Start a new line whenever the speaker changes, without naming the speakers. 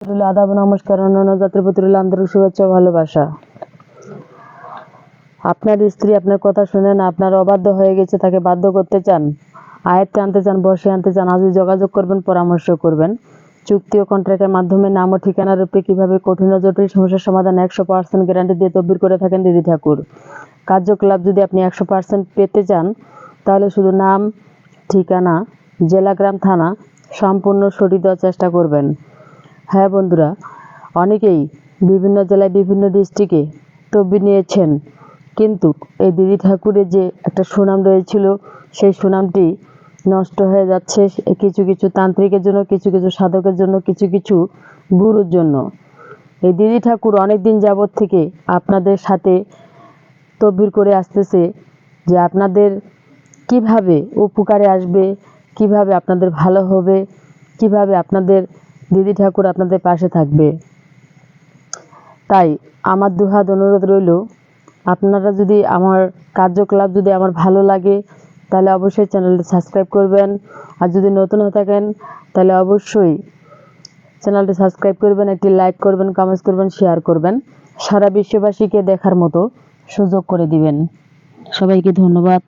রইল আদাব, নমস্কার, অন্যান্য জাতির প্রতি রইল শুভেচ্ছা ভালোবাসা। আপনার স্ত্রী আপনার কথা শুনে না আপনার অবাধ্য হয়ে গেছে, তাকে বাধ্য করতে চান আয়ত্তে আনতে চান, বসে আনতে চান, আজই যোগাযোগ করবেন, পরামর্শ করবেন। চুক্তি ও কন্ট্রাক্টের মাধ্যমে নাম ও ঠিকানার রূপে কীভাবে কঠিন ও জটিল সমস্যার সমাধান একশো পার্সেন্ট গ্যারান্টি দিয়ে তদবির করে থাকেন দিদি ঠাকুর। কার্যকলাপ যদি আপনি একশো পার্সেন্ট পেতে চান, তাহলে শুধু নাম, ঠিকানা, জেলা, গ্রাম, থানা সম্পূর্ণ সঠিক দেওয়ার চেষ্টা করবেন। হ্যাঁ বন্ধুরা, অনেকেই বিভিন্ন জেলায় বিভিন্ন ডিস্ট্রিক্টে তদবির নিয়েছেন। কিন্তু এই দিদি ঠাকুরের যে একটা সুনাম রয়েছিল, সেই সুনামটি নষ্ট হয়ে যাচ্ছে কিছু কিছু তান্ত্রিকের জন্য, কিছু কিছু সাধকের জন্য, কিছু কিছু গুরুর জন্য। এই দিদি ঠাকুর অনেক দিন যাবৎ থেকে আপনাদের সাথে তদবির করে আসতেছে যে আপনাদের কীভাবে উপকারে আসবে, কীভাবে আপনাদের ভালো হবে, কীভাবে আপনাদের দিদি ঠাকুর আপনাদের পাশে থাকবে। তাই আমার দুহাত অনুরোধ রইল, আপনারা যদি আমার কার্যকলাপ যদি আমার ভালো লাগে, তাহলে অবশ্যই চ্যানেলটি সাবস্ক্রাইব করবেন। আর যদি নতুন হয়ে থাকেন, তাহলে অবশ্যই চ্যানেলটি সাবস্ক্রাইব করবেন, একটি লাইক করবেন কমেন্টস করবেন শেয়ার করবেন। সারা বিশ্ববাসীকে দেখার মতো সুযোগ করে দিবেন। সবাইকে ধন্যবাদ।